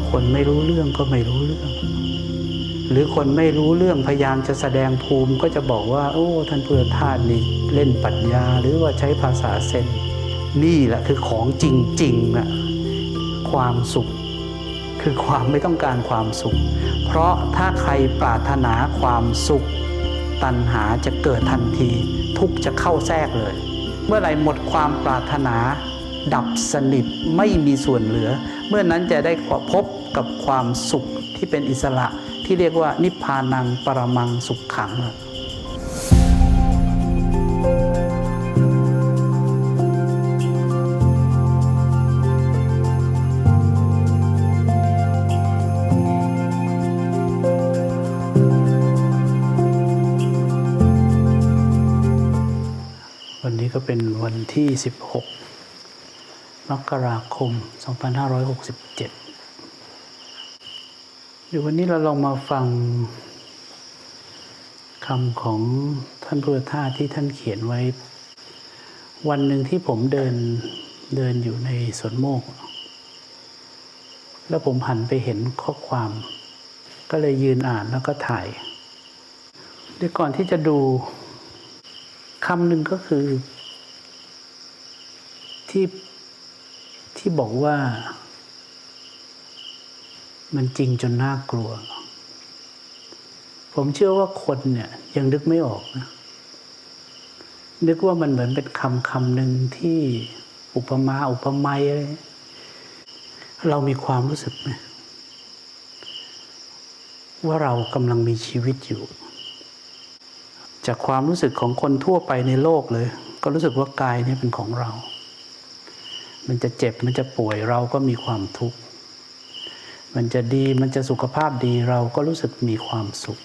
ว่าคนไม่รู้เรื่องก็ไม่รู้เรื่อง หรือคนไม่รู้เรื่องพยายามจะแสดงภูมิก็จะบอกว่า โอ้ท่านเพุทธทาสนี่เล่นปรัชญาหรือว่าใช้ภาษาเซนนี่แหละคือของจริงๆนะความสุข คือความไม่ต้องการความสุข เพราะถ้าใครปรารถนาความสุข ตัณหาจะเกิดทันที ทุกจะเข้าแทรกเลย เมื่อไหร่หมดความปรารถนา ดับสนิทไม่มีส่วนเหลือ เมื่อนั้นจะได้พบกับความสุขที่เป็นอิสระที่เรียกว่านิพพานังปรมังสุขขังวันนี้ก็เป็นวันที่ 16 มกราคม 2567 เดี๋ยววันนี้เราลองมาฟังคำของท่านพุทธทาสที่ท่านเขียนไว้ วันหนึ่งที่ผมเดินเดินอยู่ในสวนโมก แล้วผมหันไปเห็นข้อความ ก็เลยยืนอ่านแล้วก็ถ่ายเดี๋ยวก่อนที่จะดูคำหนึ่งก็คือที่ ที่บอกว่า มันจริงจนน่ากลัว ผมเชื่อว่าคนเนี่ยยังนึกไม่ออกนะ นึกว่ามันเหมือนเป็นคำคำหนึ่งที่อุปมาอุปไมยอะไรเรามีความรู้สึกไหมว่าเรากำลังมีชีวิตอยู่ จากความรู้สึกของคนทั่วไปในโลกเลย ก็รู้สึกว่ากายนี้เป็นของเรา มันจะเจ็บมันจะป่วยเราก็มีความทุกข์ มันจะดีมันจะสุขภาพดีเราก็รู้สึกมีความสุข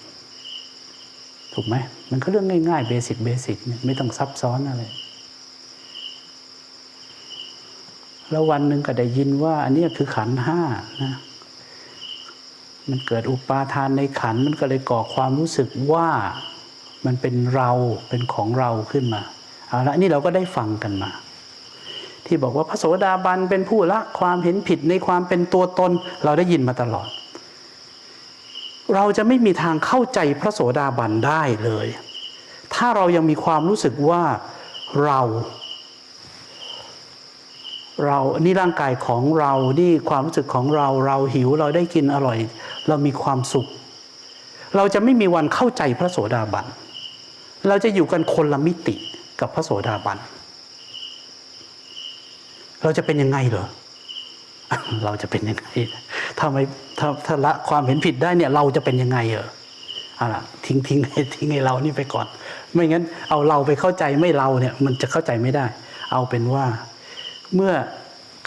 ถูกไหมมันก็เรื่องง่ายๆเบสิกเบสิกเนี่ยไม่ต้องซับซ้อนอะไรแล้ววันหนึ่งก็ได้ยินว่า อันนี้คือขันห้านะมันเกิดอุปาทานในขันมันก็เลยก่อความรู้สึกว่ามันเป็นเราเป็นของเราขึ้นมาเอาละนี่เราก็ได้ฟังกันมา ที่บอกว่าพระโสดาบันเป็นผู้ละความเห็นผิดในความเป็นตัวตน เราได้ยินมาตลอด เราจะไม่มีทางเข้าใจพระโสดาบันได้เลย ถ้าเรายังมีความรู้สึกว่าเรา เรานี่ร่างกายของเรานี่ความรู้สึกของเราเราหิวเราได้กินอร่อย เรามีความสุข เราจะไม่มีวันเข้าใจพระโสดาบัน เราจะอยู่กันคนละมิติกับพระโสดาบัน เราจะเป็นยังไงเหรอเราจะเป็นยังไงถ้าไม่ถ้าถ้าละความเห็นผิดได้เนี่ย เราจะเป็นยังไงเหรอเอาล่ะทิ้งทิ้งให้ทิ้งให้เรานี่ไปก่อน ไม่งั้น เอาเราไปเข้าใจไม่เราเนี่ย มันจะเข้าใจไม่ได้ เอาเป็นว่าเมื่อ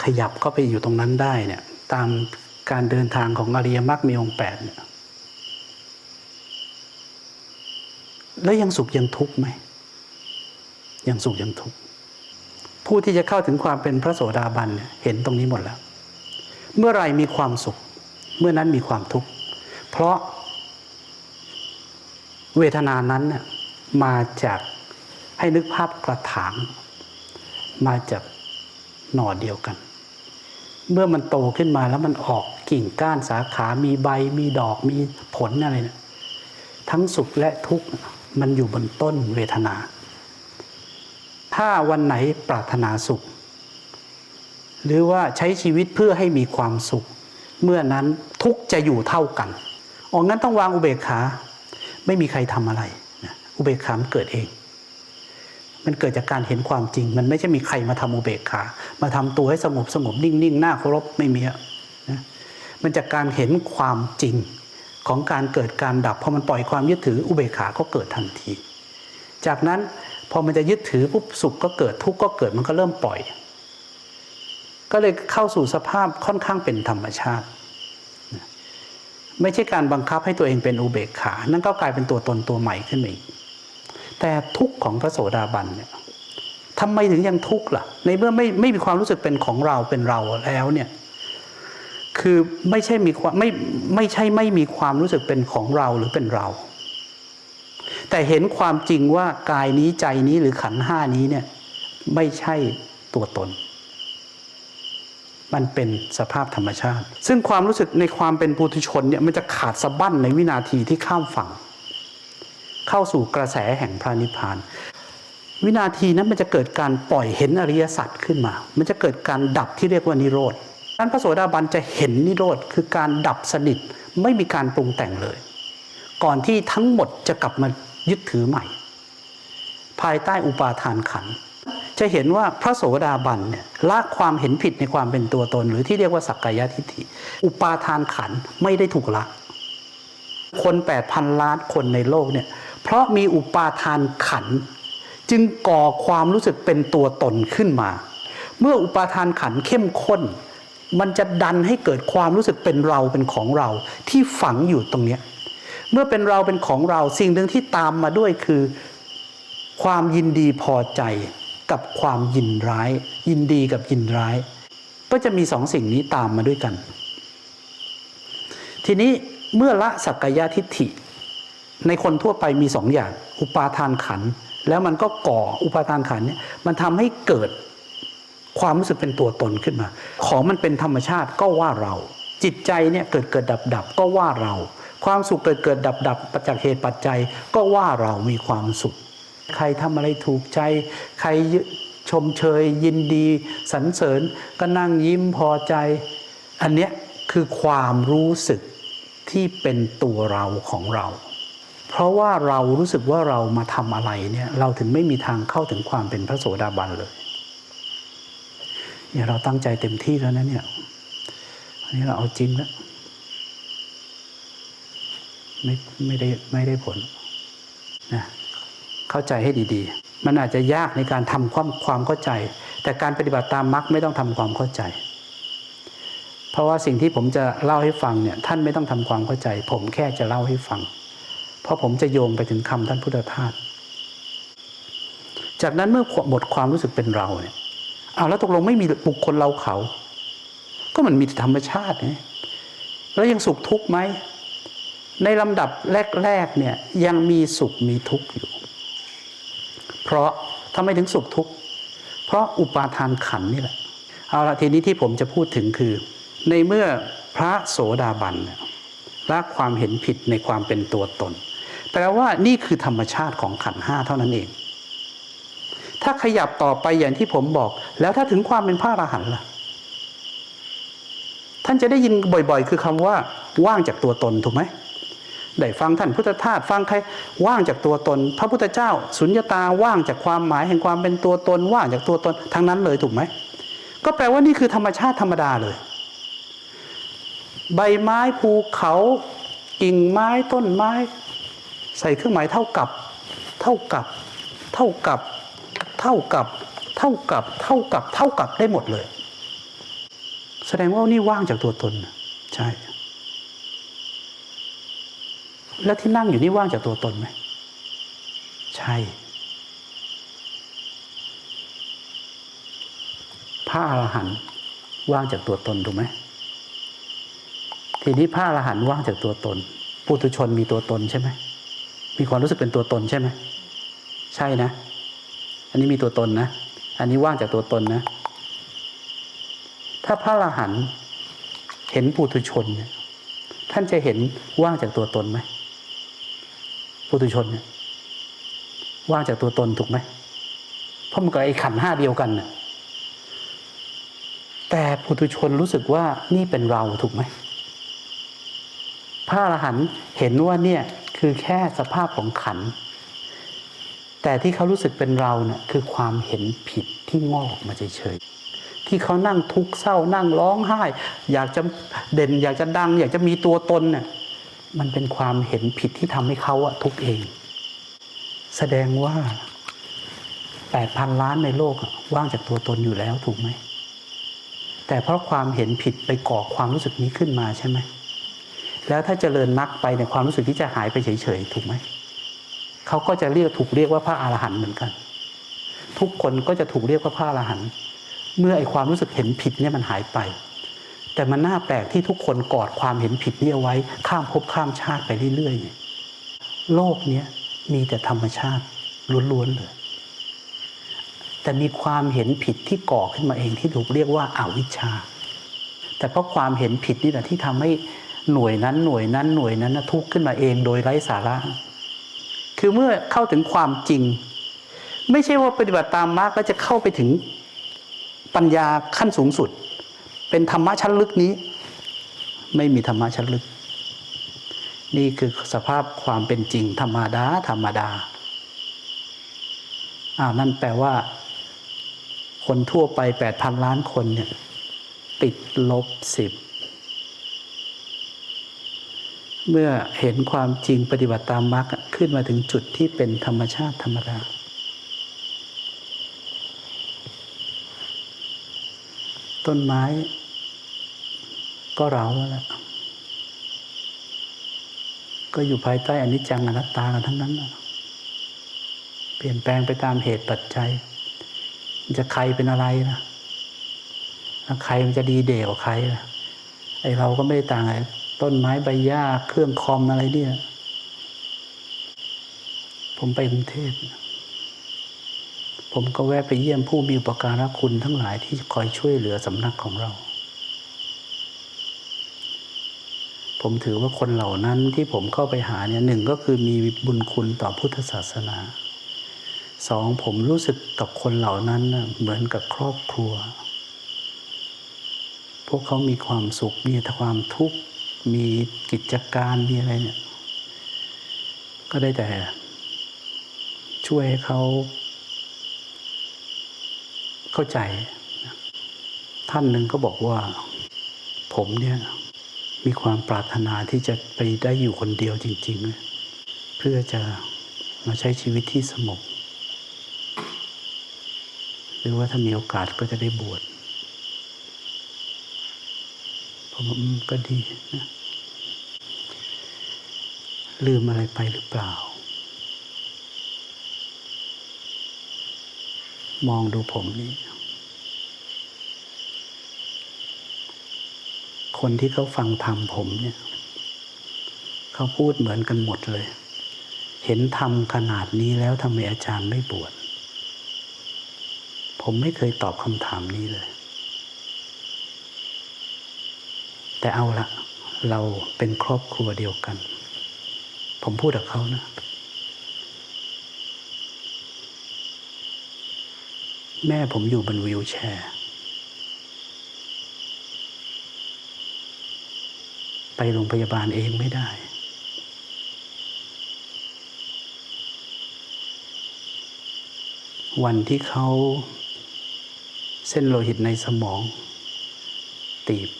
ขยับเข้าไปอยู่ตรงนั้นได้เนี่ย ตามการเดินทางของอริยมรรคมีองค์แปดเนี่ยแล้วยังสุขยังทุกข์ไหมยังสุขยังทุกข์ ผู้ที่จะเข้าถึงความเป็นพระโสดาบันเห็นตรงนี้หมดแล้ว เมื่อไรมีความสุข เมื่อนั้นมีความทุกข์เพราะเวทนานั้นมาจากให้นึกภาพกระถาง มาจากหน่อเดียวกัน เมื่อมันโตขึ้นมาแล้วมันออกกิ่งก้านสาขามีใบมีดอกมีผลอะไรเนี่ยทั้งสุขและทุกข์มันอยู่บนต้นเวทนา ถ้าวันไหนปรารถนาสุข หรือว่าใช้ชีวิตเพื่อให้มีความสุข เมื่อนั้นทุกจะอยู่เท่ากันออกงั้นต้องวางอุเบกขา ไม่มีใครทำอะไรอุเบกขามเกิดเอง มันเกิดจากการเห็นความจริง มันไม่ใช่มีใครมาทำอุเบกขา มาทำตัวให้สงบสงบนิ่งนิ่งหน้าเคารพไม่มีอะนะมันจากการเห็นความจริงของการเกิดการดับพอมันปล่อยความยึดถืออุเบกขาก็เกิดทันที จากนั้น มันจะยึดถือปุ๊บสุขก็เกิดทุกข์ก็เกิดมันก็เริ่มปล่อย ก็เลยเข้าสู่สภาพค่อนข้างเป็นธรรมชาติ ไม่ใช่การบังคับให้ตัวเองเป็นอุเบกขา นั่นก็กลายเป็นตัวตนตัวใหม่ขึ้นมาอีกแต่ทุกข์ของพระโสดาบันเนี่ยทำไมถึงยังทุกข์ล่ะ ในเมื่อไม่ไม่มีความรู้สึกเป็นของเราเป็นเราแล้วเนี่ยคือไม่ใช่มีความไม่ไม่ใช่ไม่มีความรู้สึกเป็นของเราหรือเป็นเรา แต่เห็นความจริงว่ากายนี้ใจนี้หรือขันห้านี้เนี่ยไม่ใช่ตัวตน มันเป็นสภาพธรรมชาติ ซึ่งความรู้สึกในความเป็นปุถุชนเนี่ยมันจะขาดสะบั้นในวินาทีที่ข้ามฝั่ง เข้าสู่กระแสแห่งพระนิพพาน วินาทีนั้นมันจะเกิดการปล่อยเห็นอริยสัจขึ้นมา มันจะเกิดการดับที่เรียกว่านิโรธนั้นพระโสดาบันจะเห็นนิโรธคือการดับสนิทไม่มีการปรุงแต่งเลย ก่อนที่ทั้งหมดจะกลับมา ยึดถือใหม่ ภายใต้อุปาทานขัน จะเห็นว่าพระโสดาบันเนี่ยละความเห็นผิดในความเป็นตัวตน หรือที่เรียกว่าสักกายทิฏฐิ อุปาทานขันไม่ได้ถูกละ คนแปดพันล้านคนในโลกเนี่ยเพราะมีอุปาทานขัน จึงก่อความรู้สึกเป็นตัวตนขึ้นมา เมื่ออุปาทานขันเข้มข้น มันจะดันให้เกิดความรู้สึกเป็นเราเป็นของเราที่ฝังอยู่ตรงเนี้ย เมื่อเป็นเราเป็นของเราสิ่งหนึ่งที่ตามมาด้วยคือ ความยินดีพอใจกับความยินร้าย ยินดีกับยินร้าย ก็จะมีสองสิ่งนี้ตามมาด้วยกัน ทีนี้เมื่อละสักกายทิฏฐิ ในคนทั่วไปมีสองอย่าง อุปาทานขัน แล้วมันก็ก่ออุปาทานขันเนี่ยมันทำให้เกิดความรู้สึกเป็นตัวตนขึ้นมา ของมันเป็นธรรมชาติก็ว่าเรา จิตใจเนี่ยเกิดเกิดดับดับก็ว่าเรา ความสุขเกิดเกิดดับดับประจากเหตุปัจจัย ก็ว่าเรามีความสุข ใครทำอะไรถูกใจ ใครชมเชย ยินดีสรรเสริญก็นั่งยิ้มพอใจ อันเนี้ยคือความรู้สึกที่เป็นตัวเราของเรา เพราะว่าเรารู้สึกว่าเรามาทำอะไรเนี่ยเราถึงไม่มีทางเข้าถึงความเป็นพระโสดาบันเลยเนี่ยเราตั้งใจเต็มที่แล้วนะเนี่ยอันนี้เราเอาจริงแล้ว ไม่ไม่ได้ไม่ได้ผลนะเข้าใจให้ดีๆ มันอาจจะยากในการทำความความเข้าใจ แต่การปฏิบัติตามมรรคไม่ต้องทำความเข้าใจ เพราะว่าสิ่งที่ผมจะเล่าให้ฟังเนี่ยท่านไม่ต้องทำความเข้าใจ ผมแค่จะเล่าให้ฟัง เพราะผมจะโยงไปถึงคำท่านพุทธทาสจากนั้นเมื่อหมดความรู้สึกเป็นเราเนี่ยเอาแล้วตกลงไม่มีบุคคลเราเขา ก็มันมีธรรมชาติไงแล้วยังสุขทุกข์ไหม ในลำดับแรกๆเนี่ยยังมีสุขมีทุกข์อยู่ เพราะทำไมถึงสุขทุกข์ เพราะอุปาทานขันนี่แหละ เอาละทีนี้ที่ผมจะพูดถึงคือ ในเมื่อพระโสดาบันละความเห็นผิดในความเป็นตัวตน แปลว่านี่คือธรรมชาติของขันห้าเท่านั้นเอง ถ้าขยับต่อไปอย่างที่ผมบอก แล้วถ้าถึงความเป็นพระอรหันต์ล่ะท่านจะได้ยินบ่อย ๆ คือคำว่าว่างจากตัวตนถูกไหม ได้ฟังท่านพุทธทาสฟังใครว่างจากตัวตน พระพุทธเจ้า สุญญตาว่างจากความหมายแห่งความเป็นตัวตน ว่างจากตัวตนทั้งนั้นเลยถูกไหมก็แปลว่านี่คือธรรมชาติธรรมดาเลย ใบไม้ภูเขากิ่งไม้ต้นไม้ ใส่เครื่องหมายเท่ากับ เท่ากับ เท่ากับ เท่ากับ เท่ากับ เท่ากับ เท่ากับได้หมดเลย แสดงว่านี่ว่างจากตัวตนใช่ แล้วที่นั่งอยู่นี่ว่างจากตัวตนไหมใช่ พระอรหันต์ว่างจากตัวตนถูกไหมทีนี้พระอรหันต์ว่างจากตัวตนปุถุชนมีตัวตนใช่ไหมมีความรู้สึกเป็นตัวตนใช่ไหมใช่นะ อันนี้มีตัวตนนะ อันนี้ว่างจากตัวตนนะ ถ้าพระอรหันต์เห็นปุถุชนเนี่ยท่านจะเห็นว่างจากตัวตนไหม ปุถุชนว่างจากตัวตนถูกไหมเพราะมันกับไอ้ขันห้าเดียวกันน่ะแต่ปุถุชนรู้สึกว่านี่เป็นเราถูกไหมพระอรหันต์เห็นว่าเนี่ยคือแค่สภาพของขัน แต่ที่เขารู้สึกเป็นเราเนี่ยคือความเห็นผิดที่งอกมาเฉยๆที่เขานั่งทุกข์เศร้านั่งร้องไห้ อยากจะเด่นอยากจะดัง อยากจะมีตัวตนเนี่ย มันเป็นความเห็นผิดที่ทำให้เขาอะทุกเอง แสดงว่าแปดพันล้านในโลกว่างจากตัวตนอยู่แล้วถูกไหม แต่เพราะความเห็นผิดไปก่อความรู้สึกนี้ขึ้นมาใช่ไหม แล้วถ้าเจริญมรรคไปในยความรู้สึกที่จะหายไปเฉยๆถูกไหม เขาก็จะเรียกถูกเรียกว่าพระอรหันต์เหมือนกัน ทุกคนก็จะถูกเรียกว่าพระอรหันต์เมื่อไอความรู้สึกเห็นผิดเนี่ยมันหายไป แต่มันน่าแปลกที่ทุกคนกอดความเห็นผิดนี้เอาไว้ ข้ามภพข้ามชาติไปเรื่อยๆ โลกนี้มีแต่ธรรมชาติล้วนๆเลยแต่มีความเห็นผิดที่ก่อขึ้นมาเองที่ถูกเรียกว่าอาวิชชา แต่เพราะความเห็นผิดนี่แหละที่ทำให้หน่วยนั้นหน่วยนั้นหน่วยนั้นทุกข์ขึ้นมาเองโดยไร้สาระ คือเมื่อเข้าถึงความจริง ไม่ใช่ว่าปฏิบัติตามมรรคแล้วจะเข้าไปถึงปัญญาขั้นสูงสุด เป็นธรรมะชั้นลึกนี้ ไม่มีธรรมะชั้นลึก นี่คือสภาพความเป็นจริงธรรมดา ธรรมดาอ้าวนั่นแปลว่า คนทั่วไปแปดพันล้านคนเนี่ยติดลบสิบเมื่อเห็นความจริงปฏิบัติตามมรรคขึ้นมาถึงจุดที่เป็นธรรมชาติธรรมดา ต้นไม้ ก็เราแล้วแหละก็อยู่ภายใต้อนิจจังอนัตตากันทั้งนั้นเปลี่ยนแปลงไปตามเหตุปัจจัย จะใครเป็นอะไรนะใครมันจะดีเด่กว่าใครล่ะไอเราก็ไม่ได้ต่างอะไรต้นไม้ใบหญ้าเครื่องคอมอะไรเนี่ย ผมไปกรุงเทพผมก็แวะไปเยี่ยมผู้มีอุปการะคุณทั้งหลายที่คอยช่วยเหลือสำนักของเรา ผมถือว่าคนเหล่านั้นที่ผมเข้าไปหาเนี่ยหนึ่งก็คือมีบุญคุณต่อพุทธศาสนาสองผมรู้สึกกับคนเหล่านั้นเหมือนกับครอบครัว พวกเขามีความสุขมีความทุกข์มีกิจการมีอะไรเนี่ย ก็ได้แต่ ช่วยให้เขา เข้าใจ ท่านหนึ่งก็บอกว่า ผมเนี่ย มีความปรารถนาที่จะไปได้อยู่คนเดียวจริง ๆ เพื่อจะมาใช้ชีวิตที่สงบหรือว่าถ้ามีโอกาสก็จะได้บวชผมก็ดีนะลืมอะไรไปหรือเปล่า มองดูผมนี่ คนที่เขาฟังธรรมผมเนี่ยเขาพูดเหมือนกันหมดเลย เห็นธรรมขนาดนี้แล้วทำไมอาจารย์ไม่บวชผมไม่เคยตอบคำถามนี้เลย แต่เอาละเราเป็นครอบครัวเดียวกัน ผมพูดกับเขานะแม่ผมอยู่บนวีลแชร์ ไปโรงพยาบาลเองไม่ได้ วันที่เขาเส้นโลหิตในสมอง ตีบ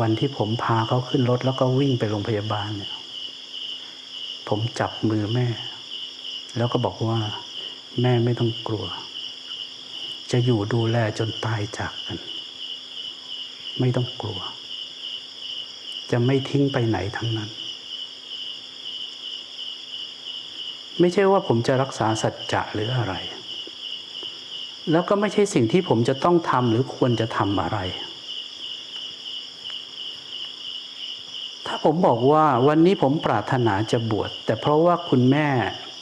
วันที่ผมพาเขาขึ้นรถแล้วก็วิ่งไปโรงพยาบาลเนี่ยผมจับมือแม่ แล้วก็บอกว่า แม่ไม่ต้องกลัว จะอยู่ดูแลจนตายจากกัน ไม่ต้องกลัว จะไม่ทิ้งไปไหนทั้งนั้น ไม่ใช่ว่าผมจะรักษาสัจจะหรืออะไร แล้วก็ไม่ใช่สิ่งที่ผมจะต้องทำหรือควรจะทำอะไร ถ้าผมบอกว่าวันนี้ผมปรารถนาจะบวชแต่เพราะว่าคุณแม่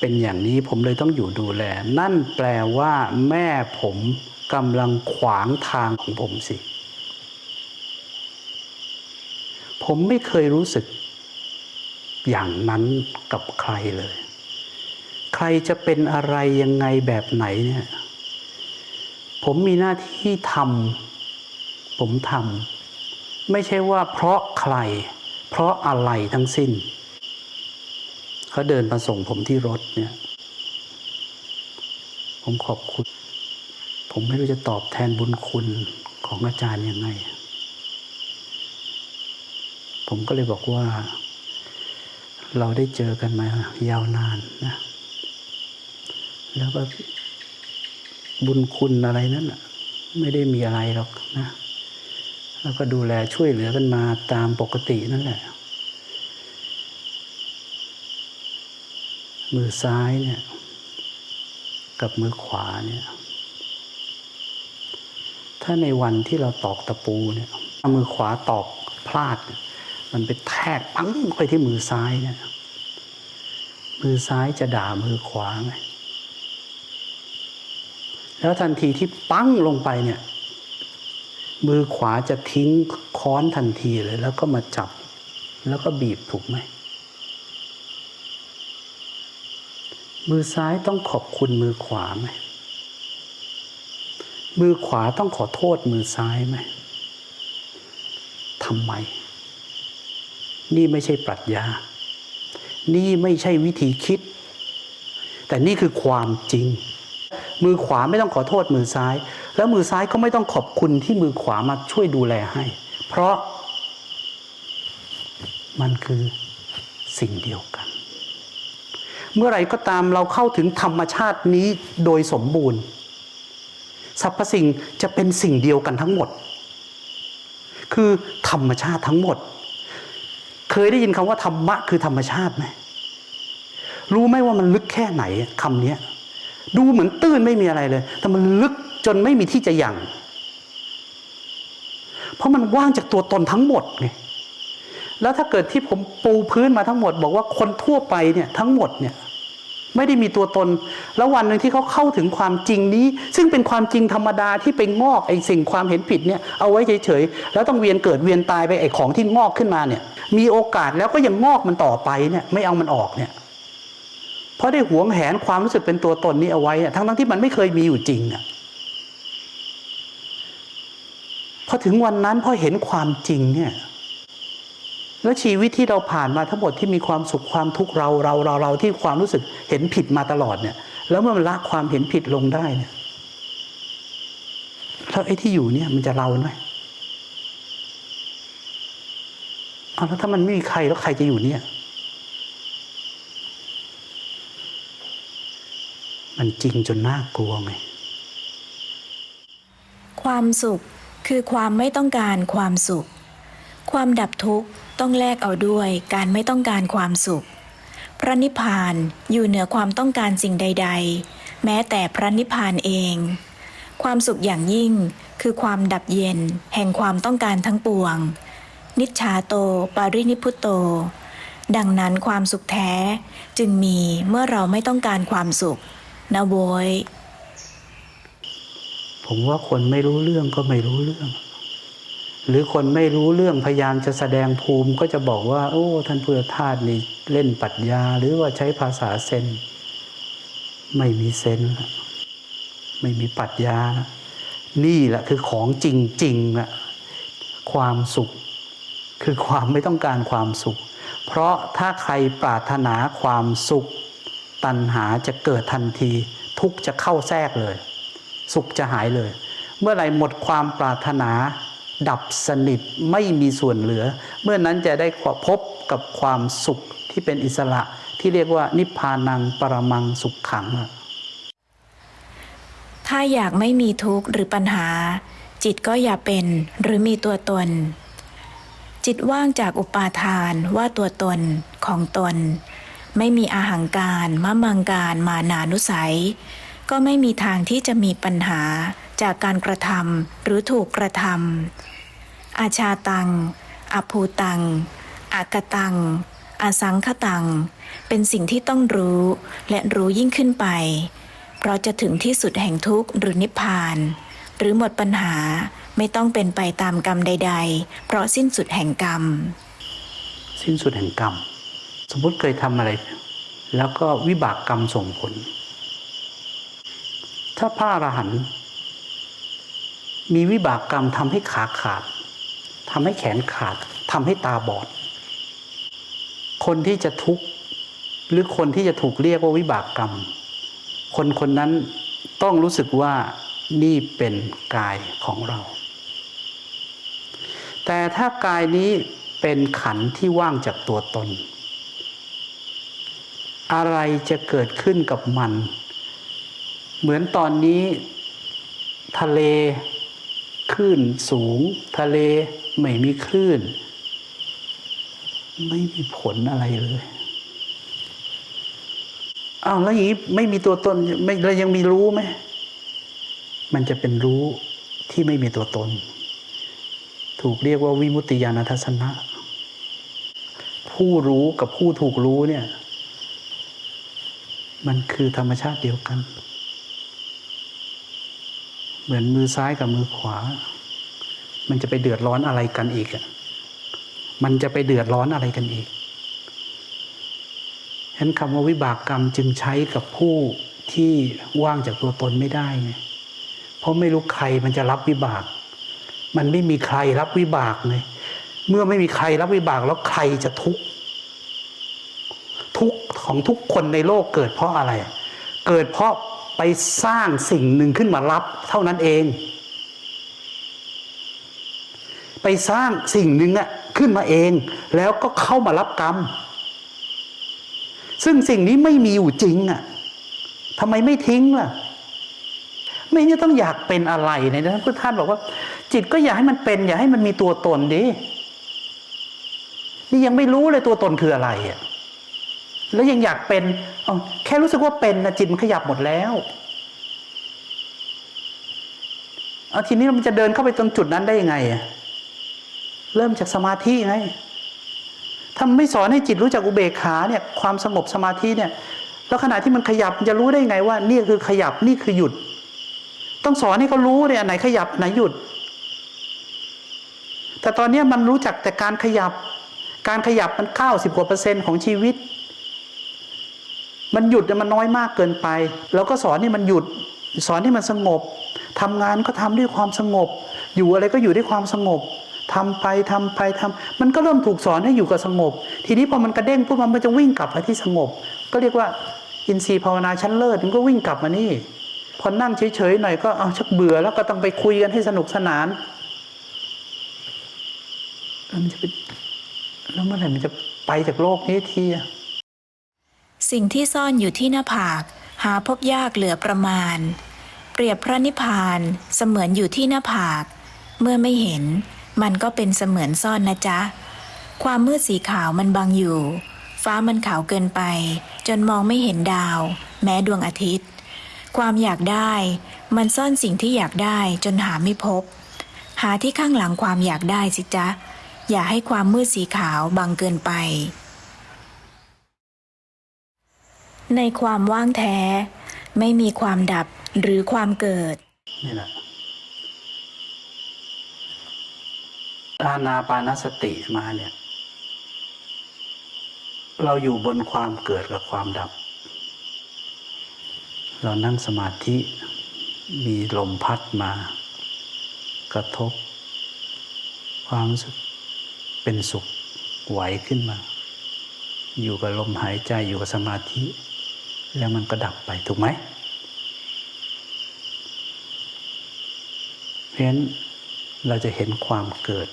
เป็นอย่างนี้ผมเลยต้องอยู่ดูแล นั่นแปลว่าแม่ผมกำลังขวางทางของผมสิ ผมไม่เคยรู้สึก อย่างนั้นกับใครเลย ใครจะเป็นอะไรยังไงแบบไหนเนี่ย ผมมีหน้าที่ทำผมทำไม่ใช่ว่าเพราะใคร เพราะอะไรทั้งสิ้น เขาเดินมาส่งผมที่รถเนี่ย ผมขอบคุณ ผมไม่รู้จะตอบแทนบุญคุณของอาจารย์ยังไง ผมก็เลยบอกว่า เราได้เจอกันมายาวนานนะ แล้วก็บุญคุณอะไรนั่นไม่ได้มีอะไรหรอกนะ แล้วก็ดูแลช่วยเหลือกันมาตามปกตินั่นแหละ มือซ้ายเนี่ย กับมือขวาเนี่ย ถ้าในวันที่เราตอกตะปูเนี่ย มือขวาตอกพลาดเนี่ย มันไปแทกปังไปที่มือซ้ายนี่ยมือซ้ายจะด่ามือขวาไงแล้วทันทีที่ปั้งลงไปเนี่ย มือขวาจะทิ้งค้อนทันทีเลย แล้วก็มาจับ แล้วก็บีบถูกไหม มือซ้ายต้องขอบคุณมือขวาไหม มือขวาต้องขอโทษมือซ้ายไหมทำไม นี่ไม่ใช่ปรัชญา นี่ไม่ใช่วิธีคิด แต่นี่คือความจริง มือขวาไม่ต้องขอโทษมือซ้าย แล้วมือซ้ายก็ไม่ต้องขอบคุณที่มือขวามาช่วยดูแลให้ เพราะ มันคือสิ่งเดียวกัน เมื่อไรก็ตามเราเข้าถึงธรรมชาตินี้โดยสมบูรณ์สรรพสิ่งจะเป็นสิ่งเดียวกันทั้งหมด คือธรรมชาติทั้งหมด เคยได้ยินคำว่าธรรมะคือธรรมชาติไหมรู้ไหมว่ามันลึกแค่ไหนคำนี้ดูเหมือนตื้นไม่มีอะไรเลย แต่มันลึกจนไม่มีที่จะยั่งเพราะมันว่างจากตัวตนทั้งหมดไงแล้วถ้าเกิดที่ผมปูพื้นมาทั้งหมด บอกว่าคนทั่วไปเนี่ยทั้งหมดเนี่ย ไม่ได้มีตัวตน แล้ววันหนึ่งที่เขาเข้าถึงความจริงนี้ ซึ่งเป็นความจริงธรรมดาที่ไปงอกไอ้สิ่งความเห็นผิดเนี่ยเอาไว้เฉยๆแล้วต้องเวียนเกิดเวียนตายไปไอ้ของที่งอกขึ้นมาเนี่ย มีโอกาสแล้วก็ยังงอกมันต่อไปเนี่ยไม่เอามันออกเนี่ยเพราะได้หวงแหนความรู้สึกเป็นตัวตนนี้เอาไว้อะทั้งที่มันไม่เคยมีอยู่จริงอะพอถึงวันนั้นพอเห็นความจริงเนี่ย แล้วชีวิตที่เราผ่านมาทั้งหมดที่มีความสุขความทุกข์เราเราเราเราที่ความรู้สึกเห็นผิดมาตลอดเนี่ย แล้วเมื่อมันละความเห็นผิดลงได้เนี่ยแล้วไอ้ที่อยู่เนี่ยมันจะเราไหมเอาแล้วถ้ามันไม่มีใครแล้วใครจะอยู่เนี่ย มันจริงจนน่ากลัวไง ความสุขคือความไม่ต้องการความสุข ความดับทุกข์ต้องแลกเอาด้วยการไม่ต้องการความสุข พระนิพพานอยู่เหนือความต้องการสิ่งใด ๆ แม้แต่พระนิพพานเอง ความสุขอย่างยิ่งคือความดับเย็นแห่งความต้องการทั้งปวง นิจชาโต ปารินิพพุตโต ดังนั้นความสุขแท้จึงมีเมื่อเราไม่ต้องการความสุขนะโวยผมว่าคนไม่รู้เรื่องก็ไม่รู้เรื่อง หรือคนไม่รู้เรื่องพยายามจะแสดงภูมิก็จะบอกว่า โอ้ท่านพุทธทาสนี่เล่นปรัชญาหรือว่าใช้ภาษาเซนไม่มีเซนไม่มีปรัชญาละนี่แหละคือของจริงๆละความสุข คือความไม่ต้องการความสุข เพราะถ้าใครปรารถนาความสุข ตัณหาจะเกิดทันที ทุกจะเข้าแทรกเลย สุขจะหายเลย เมื่อไหร่หมดความปรารถนา ดับสนิทไม่มีส่วนเหลือ เมื่อนั้นจะได้พบกับความสุขที่เป็นอิสระที่เรียกว่านิพพานังปรมังสุขขัง ถ้าอยากไม่มีทุกข์หรือปัญหา จิตก็อย่าเป็นหรือมีตัวตน จิตว่างจากอุปาทานว่าตัวตนของตน ไม่มีอาหังการมะมังการมานานุสัย ก็ไม่มีทางที่จะมีปัญหา จากการกระทำหรือถูกกระทำอาชาตัง อภูตัง อากตังอสังคตัง เป็นสิ่งที่ต้องรู้และรู้ยิ่งขึ้นไป เพราะจะถึงที่สุดแห่งทุกข์หรือนิพพาน หรือหมดปัญหาไม่ต้องเป็นไปตามกรรมใด ๆ เพราะสิ้นสุดแห่งกรรม สิ้นสุดแห่งกรรม สมมติเคยทำอะไร แล้วก็วิบากกรรมส่งผล ถ้าพระอรหันต์ มีวิบากกรรมทำให้ขาขาดทำให้แขนขาดทำให้ตาบอด คนที่จะทุกข์หรือคนที่จะถูกเรียกว่าวิบากกรรม คนคนนั้นต้องรู้สึกว่านี่เป็นกายของเรา แต่ถ้ากายนี้เป็นขันที่ว่างจากตัวตน อะไรจะเกิดขึ้นกับมัน เหมือนตอนนี้ทะเล คลื่นสูง ทะเลไม่มีคลื่น ไม่มีผลอะไรเลยอ้าวแล้วอย่างนี้ไม่มีตัวตนไม่แล้วยังมีรู้ไหมมันจะเป็นรู้ที่ไม่มีตัวตน ถูกเรียกว่าวิมุตติญาณทัศนะ ผู้รู้กับผู้ถูกรู้เนี่ย มันคือธรรมชาติเดียวกัน เหมือนมือซ้ายกับมือขวา มันจะไปเดือดร้อนอะไรกันอีกอะมันจะไปเดือดร้อนอะไรกันอีกฉะนั้นคำว่าวิบากกรรมจึงใช้กับผู้ที่ว่างจากตัวตนไม่ได้ไงเพราะไม่รู้ใครมันจะรับวิบาก มันไม่มีใครรับวิบากเลยเมื่อไม่มีใครรับวิบากแล้วใครจะทุกข์ทุกข์ของทุกคนในโลกเกิดเพราะอะไร เกิดเพราะ ไปสร้างสิ่งหนึ่งขึ้นมารับเท่านั้นเอง ไปสร้างสิ่งหนึ่งอะขึ้นมาเอง แล้วก็เข้ามารับกรรม ซึ่งสิ่งนี้ไม่มีอยู่จริงอะทำไมไม่ทิ้งล่ะ ไม่จะต้องอยากเป็นอะไรเนยนพุทธทาสบอกว่า จิตก็อยากให้มันเป็น อย่าให้มันมีตัวตนดินี่ยังไม่รู้เลยตัวตนคืออะไรอะ แล้วยังอยากเป็นอแค่รู้สึกว่าเป็นนะจิตมันขยับหมดแล้วเอาทีนี้มันจะเดินเข้าไปตรงจุดนั้นได้ยังไงเริ่มจากสมาธิไงถ้าไม่สอนให้จิตรู้จักอุเบกขาเนี่ยความสงบสมาธิเนี่ย แล้วขณะที่มันขยับจะรู้ได้ไงว่านี่คือขยับนี่คือหยุด ต้องสอนให้เขารู้เนี่ยไหนขยับไหนหยุด แต่ตอนนี้มันรู้จักแต่การขยับ การขยับมันเก้าสิบกว่าเปอร์เซ็นต์ของชีวิต มันหยุดมันน้อยมากเกินไปแล้วก็สอนให้มันหยุด สอนให้มันสงบทำงานก็ทำด้วยความสงบ อยู่อะไรก็อยู่ด้วยความสงบทำไปทำไปทำมันก็เริ่มถูกสอนให้อยู่กับสงบ ทีนี้พอมันกระเด้งปุ๊บมันจะวิ่งกลับมาที่สงบ ก็เรียกว่าอินทรีย์ภาวนาชั้นเลิศมันก็วิ่งกลับมานี่ พอนั่งเฉยๆหน่อยก็เอาชักเบื่อแล้วก็ต้องไปคุยกันให้สนุกสนานแล้วมันจะไปแล้วเมื่อไหร่มันจะไปจากโลกนี้ทีอะ สิ่งที่ซ่อนอยู่ที่หน้าผาก หาพบยากเหลือประมาณ เปรียบพระนิพพานเสมือนอยู่ที่หน้าผาก เมื่อไม่เห็น มันก็เป็นเสมือนซ่อนนะจ๊ะ ความมืดสีขาวมันบังอยู่ ฟ้ามันขาวเกินไป จนมองไม่เห็นดาว แม้ดวงอาทิตย์ ความอยากได้ มันซ่อนสิ่งที่อยากได้จนหาไม่พบ หาที่ข้างหลังความอยากได้สิจ๊ะ อย่าให้ความมืดสีขาวบังเกินไป ในความว่างแท้ ไม่มีความดับหรือความเกิด นี่แหละอานาปานสติมาเนี่ย เราอยู่บนความเกิดกับความดับ เรานั่งสมาธิมีลมพัดมา กระทบ ความรู้สึกเป็นสุขไหวขึ้นมา อยู่กับลมหายใจอยู่กับสมาธิ แล้วมันก็ดับไปถูกไหมเพราะฉะนั้นเราจะเห็นความเกิด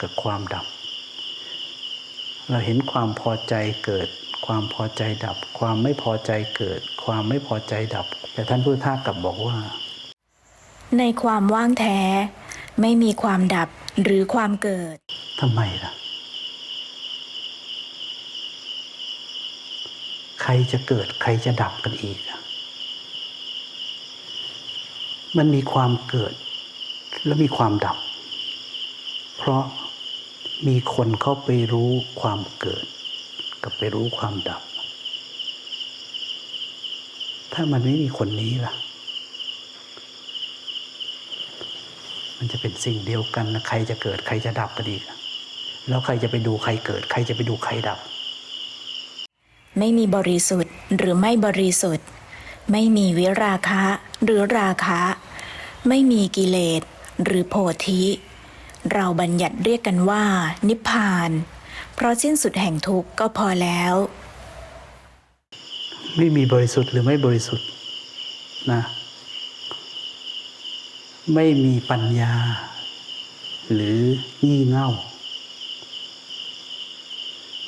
กับความดับ เราเห็นความพอใจเกิด ความพอใจดับ ความไม่พอใจเกิด ความไม่พอใจดับ แต่ท่านพุทธทาสกลับบอกว่า ในความว่างแท้ ไม่มีความดับหรือความเกิดทำไมล่ะ ใครจะเกิดใครจะดับกันอีก มันมีความเกิดและมีความดับ เพราะมีคนเข้าไปรู้ความเกิด กับไปรู้ความดับ ถ้ามันไม่มีคนนี้ล่ะ มันจะเป็นสิ่งเดียวกันนะใครจะเกิดใครจะดับกันอีก แล้วใครจะไปดูใครเกิด ใครจะไปดูใครดับ ไม่มีบริสุทธิ์หรือไม่บริสุทธิ์ ไม่มีวิราคะหรือราคะ ไม่มีกิเลสหรือโพธิ เราบัญญัติเรียกกันว่า นิพพาน เพราะสิ้นสุดแห่งทุกข์ก็พอแล้ว ไม่มีบริสุทธิ์หรือไม่บริสุทธิ์นะไม่มีปัญญา หรืองี่เง่า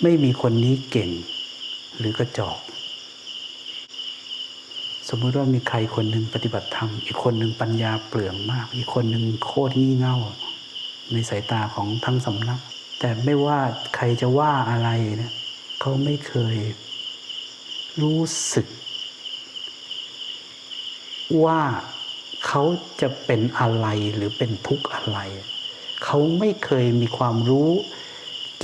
ไม่มีคนนี้เก่ง หรือกระจอก สมมุติว่ามีใครคนหนึ่งปฏิบัติธรรม อีกคนหนึ่งปัญญาเปลืองมาก อีกคนหนึ่งโคตรงี่เง่า ในสายตาของทั้งสำนัก แต่ไม่ว่าใครจะว่าอะไรเนี่ยเขาไม่เคย รู้สึก ว่าเขาจะเป็นอะไรหรือเป็นทุกข์อะไร เขาไม่เคยมีความรู้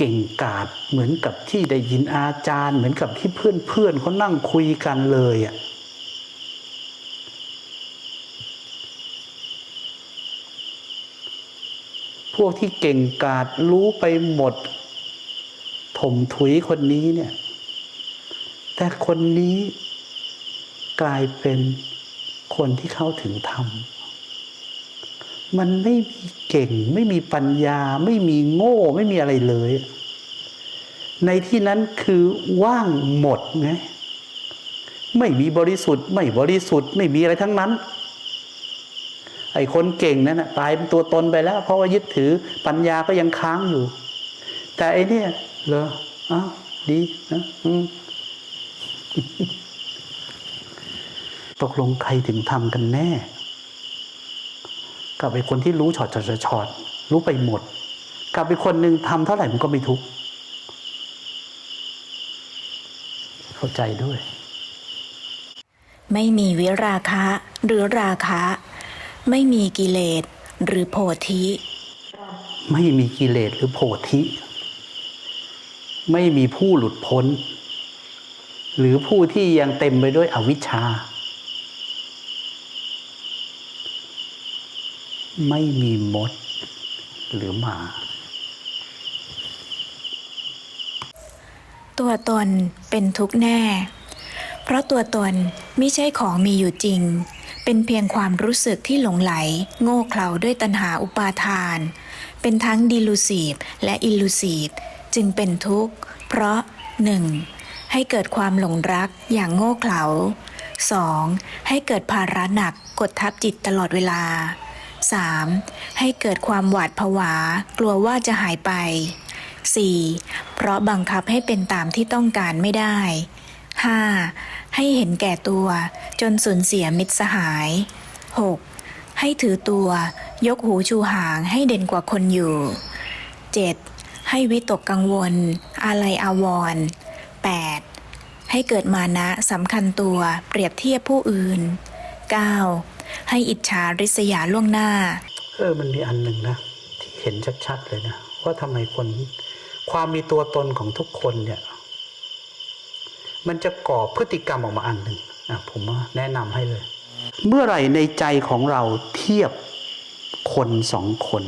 เก่งกาจเหมือนกับที่ได้ยินอาจารย์ เหมือนกับที่เพื่อนๆเขานั่งคุยกันเลยอะพวกที่เก่งกาจรู้ไปหมด ถมถุยคนนี้เนี่ย แต่คนนี้กลายเป็นคนที่เข้าถึงธรรม มันไม่มีเก่ง ไม่มีปัญญา ไม่มีโง่ ไม่มีอะไรเลย ในที่นั้นคือว่างหมดไงไม่มีบริสุทธิ์ ไม่บริสุทธิ์ ไม่มีอะไรทั้งนั้น ไอ้คนเก่งนั่นนะตายเป็นตัวตนไปแล้ว เพราะว่ายึดถือปัญญาก็ยังค้างอยู่ แต่ไอ้เนี่ยเหรออ้าวดีนะอืมตกลงใครถึงทำกันแน่ กับไอ้คนที่รู้ช็อตช็อตช็อตช็อตรู้ไปหมด กับไอ้คนหนึ่งทำเท่าไหร่มันก็ไม่ทุกข์เข้าใจด้วย ไม่มีวิราคะ หรือราคะ ไม่มีกิเลสหรือโพธิ ไม่มีกิเลสหรือโพธิ ไม่มีผู้หลุดพ้น หรือผู้ที่ยังเต็มไปด้วยอวิชชา ไม่มีมดหรือหมา ตัวตนเป็นทุกข์แน่ เพราะตัวตนไม่ใช่ของมีอยู่จริง เป็นเพียงความรู้สึกที่หลงไหล โง่เขลาด้วยตัณหาอุปาทาน เป็นทั้งดิลูซีฟและอิลลูซีฟจึงเป็นทุกข์ เพราะ 1. ให้เกิดความหลงรักอย่างโง่เขลา 2. ให้เกิดภาระหนักกดทับจิตตลอดเวลา 3. ให้เกิดความหวาดผวา กลัวว่าจะหายไป 4. เพราะบังคับให้เป็นตามที่ต้องการไม่ได้ 5. ให้เห็นแก่ตัว จนสูญเสียมิตรสหาย 6. ให้ถือตัวยกหูชูหางให้เด่นกว่าคนอยู่ 7. ให้วิตกกังวล อะไรอาวรณ์ 8. ให้เกิดมานะสำคัญตัวเปรียบเทียบผู้อื่น 9. ให้อิจฉาริษยาล่วงหน้า เออมันมีอันหนึ่งนะ ที่เห็นชัดๆเลยนะ ว่าทำไมคนความมีตัวตนของทุกคนเนี่ย มันจะก่อพฤติกรรมออกมาอันหนึ่งนะผมว่าแนะนำให้เลย เมื่อไหร่ในใจของเราเทียบคนสองคน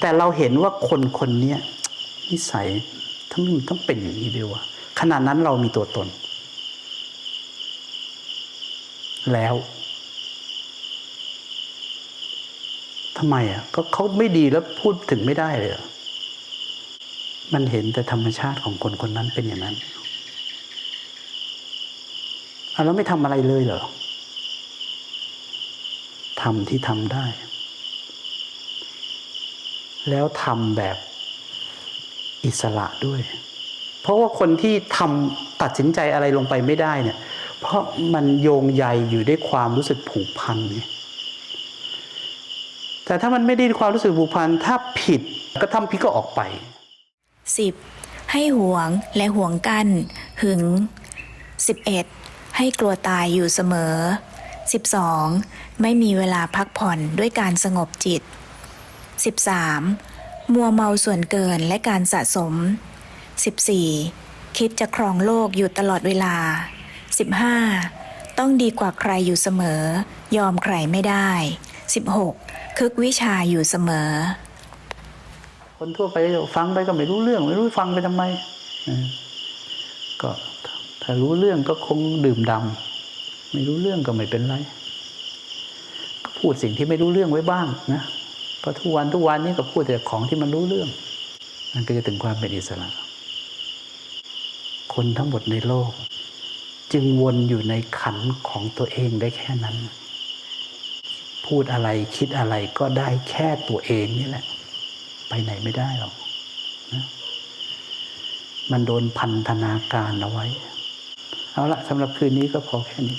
แต่เราเห็นว่าคนคนนี้นิสัยทำไมมันต้องเป็นอย่างนี้ด้วยวะขนาดนั้นเรามีตัวตน แล้วทำไมอะก็เขาไม่ดีแล้วพูดถึงไม่ได้เลยมันเห็นแต่ธรรมชาติของคนคนนั้นเป็นอย่างนั้นอะแล้วไม่ทำอะไรเลยเหรอทำที่ทำได้ แล้วทำแบบอิสระด้วย เพราะว่าคนที่ทำตัดสินใจอะไรลงไปไม่ได้เนี่ย เพราะมันโยงใยอยู่ด้วยความรู้สึกผูกพันไงแต่ถ้ามันไม่ได้ความรู้สึกผูกพันถ้าผิดก็ทำผิดก็ออกไป 10. ให้หวงและหวงกัน หึง 11. ให้กลัวตายอยู่เสมอ 12. ไม่มีเวลาพักผ่อนด้วยการสงบจิต 13. มัวเมาส่วนเกินและการสะสม 14. คิดจะครองโลกอยู่ตลอดเวลา 15. ต้องดีกว่าใครอยู่เสมอ ยอมใครไม่ได้ 16. คึกวิชาอยู่เสมอ คนทั่วไปฟังไปก็ไม่รู้เรื่อง ไม่รู้ฟังไปทำไมก็ถ้ารู้เรื่องก็คงดื่มดำไม่รู้เรื่องก็ไม่เป็นไรก็พูดสิ่งที่ไม่รู้เรื่องไว้บ้างนะเพราะทุกวันทุกวันนี้ก็พูดแต่ของที่มันรู้เรื่องมันก็จะถึงความเป็นอิสระ คนทั้งหมดในโลก จึงวนอยู่ในขันของตัวเองได้แค่นั้น พูดอะไรคิดอะไรก็ได้แค่ตัวเองนี่แหละ ไปไหนไม่ได้หรอกนะมันโดนพันธนาการเอาไว้ เอาละสำหรับคืนนี้ก็พอแค่นี้